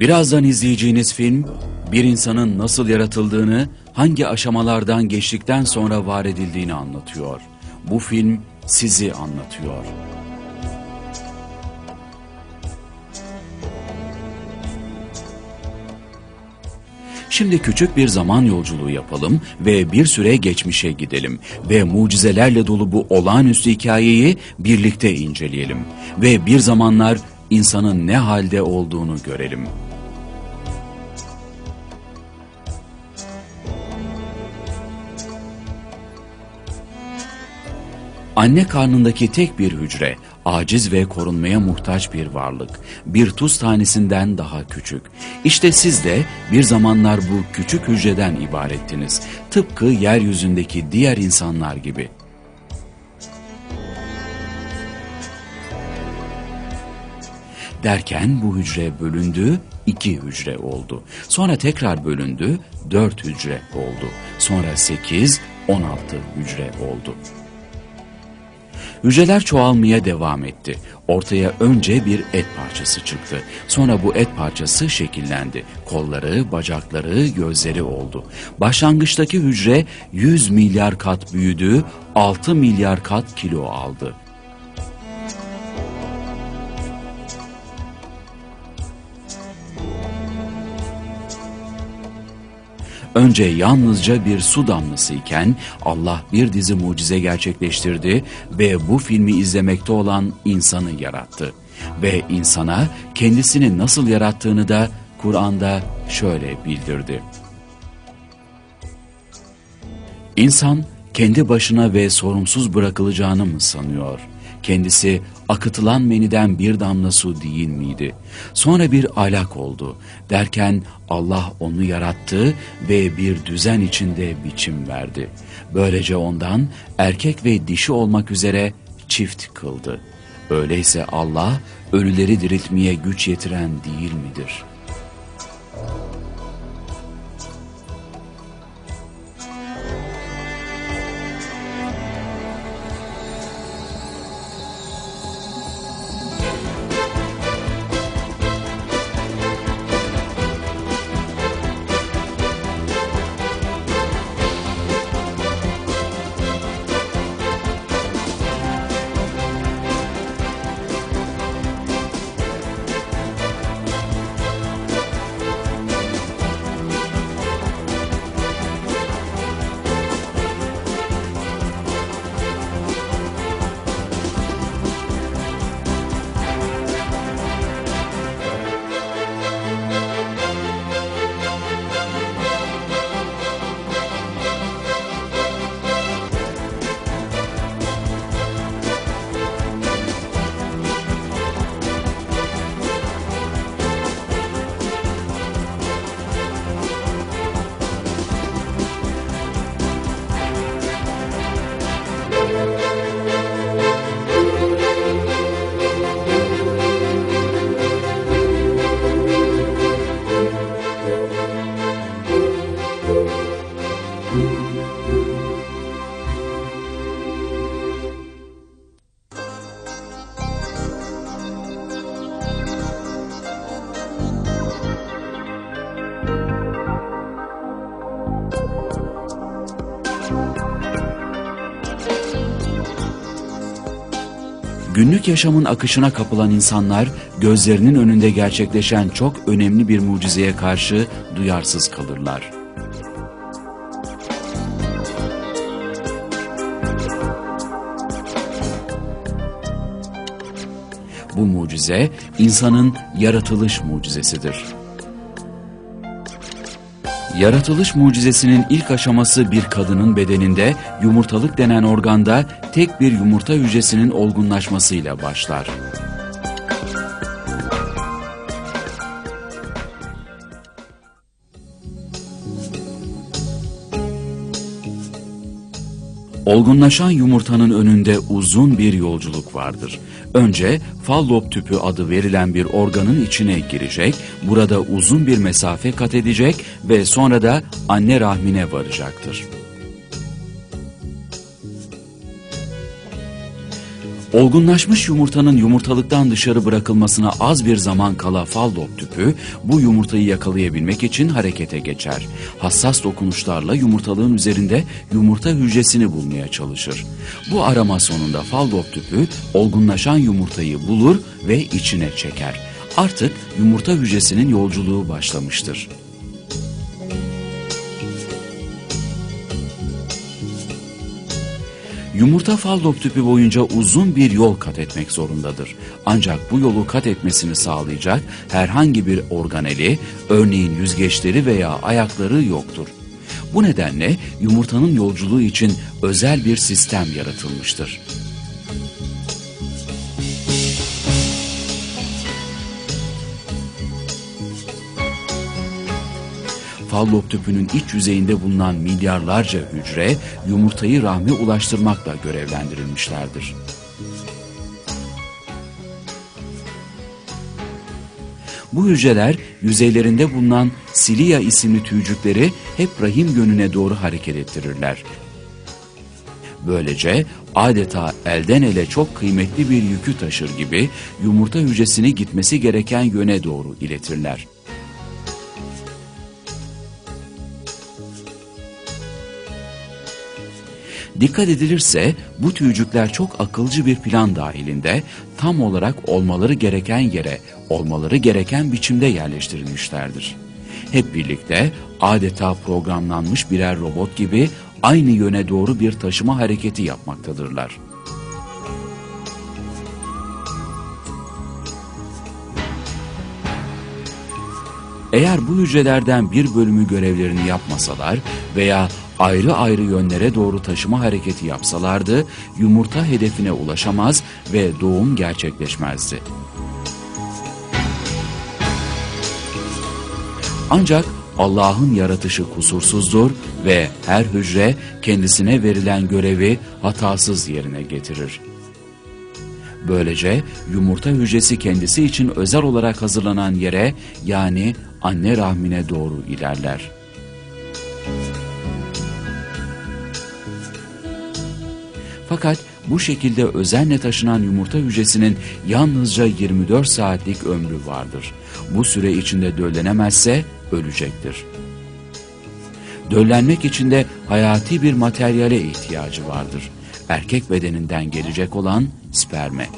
Birazdan izleyeceğiniz film, bir insanın nasıl yaratıldığını, hangi aşamalardan geçtikten sonra var edildiğini anlatıyor. Bu film sizi anlatıyor. Şimdi küçük bir zaman yolculuğu yapalım ve bir süre geçmişe gidelim ve mucizelerle dolu bu olağanüstü hikayeyi birlikte inceleyelim ve bir zamanlar insanın ne halde olduğunu görelim. Anne karnındaki tek bir hücre, aciz ve korunmaya muhtaç bir varlık, bir tuz tanesinden daha küçük. İşte siz de bir zamanlar bu küçük hücreden ibarettiniz. Tıpkı yeryüzündeki diğer insanlar gibi. Derken bu hücre bölündü, iki hücre oldu. Sonra tekrar bölündü, dört hücre oldu. Sonra sekiz, on altı hücre oldu. Hücreler çoğalmaya devam etti. Ortaya önce bir et parçası çıktı. Sonra bu et parçası şekillendi. Kolları, bacakları, gözleri oldu. Başlangıçtaki hücre 100 milyar kat büyüdü, 6 milyar kat kilo aldı. Önce yalnızca bir su damlası iken Allah bir dizi mucize gerçekleştirdi ve bu filmi izlemekte olan insanı yarattı. Ve insana kendisini nasıl yarattığını da Kur'an'da şöyle bildirdi. İnsan kendi başına ve sorumsuz bırakılacağını mı sanıyor? Kendisi akıtılan meniden bir damla su değil miydi? Sonra bir alak oldu. Derken Allah onu yarattı ve bir düzen içinde biçim verdi. Böylece ondan erkek ve dişi olmak üzere çift kıldı. Öyleyse Allah ölüleri diriltmeye güç yetiren değil midir?'' Günlük yaşamın akışına kapılan insanlar gözlerinin önünde gerçekleşen çok önemli bir mucizeye karşı duyarsız kalırlar. Bu mucize insanın yaratılış mucizesidir. Yaratılış mucizesinin ilk aşaması bir kadının bedeninde yumurtalık denen organda tek bir yumurta hücresinin olgunlaşmasıyla başlar. Olgunlaşan yumurtanın önünde uzun bir yolculuk vardır. Önce fallop tüpü adı verilen bir organın içine girecek, burada uzun bir mesafe kat edecek ve sonra da anne rahmine varacaktır. Olgunlaşmış yumurtanın yumurtalıktan dışarı bırakılmasına az bir zaman kala faldop tüpü bu yumurtayı yakalayabilmek için harekete geçer. Hassas dokunuşlarla yumurtalığın üzerinde yumurta hücresini bulmaya çalışır. Bu arama sonunda faldop tüpü olgunlaşan yumurtayı bulur ve içine çeker. Artık yumurta hücresinin yolculuğu başlamıştır. Yumurta fallop tüpü boyunca uzun bir yol kat etmek zorundadır. Ancak bu yolu kat etmesini sağlayacak herhangi bir organeli, örneğin yüzgeçleri veya ayakları yoktur. Bu nedenle yumurtanın yolculuğu için özel bir sistem yaratılmıştır. Fallop tüpünün iç yüzeyinde bulunan milyarlarca hücre yumurtayı rahme ulaştırmakla görevlendirilmişlerdir. Bu hücreler yüzeylerinde bulunan silia isimli tüycükleri hep rahim yönüne doğru hareket ettirirler. Böylece adeta elden ele çok kıymetli bir yükü taşır gibi yumurta hücresini gitmesi gereken yöne doğru iletirler. Dikkat edilirse bu tüycükler çok akılcı bir plan dahilinde tam olarak olmaları gereken yere, olmaları gereken biçimde yerleştirilmişlerdir. Hep birlikte adeta programlanmış birer robot gibi aynı yöne doğru bir taşıma hareketi yapmaktadırlar. Eğer bu hücrelerden bir bölümü görevlerini yapmasalar veya ayrı ayrı yönlere doğru taşıma hareketi yapsalardı yumurta hedefine ulaşamaz ve doğum gerçekleşmezdi. Ancak Allah'ın yaratışı kusursuzdur ve her hücre kendisine verilen görevi hatasız yerine getirir. Böylece yumurta hücresi kendisi için özel olarak hazırlanan yere yani anne rahmine doğru ilerler. Fakat bu şekilde özenle taşınan yumurta hücresinin yalnızca 24 saatlik ömrü vardır. Bu süre içinde döllenemezse ölecektir. Döllenmek için de hayati bir materyale ihtiyacı vardır. Erkek bedeninden gelecek olan sperme.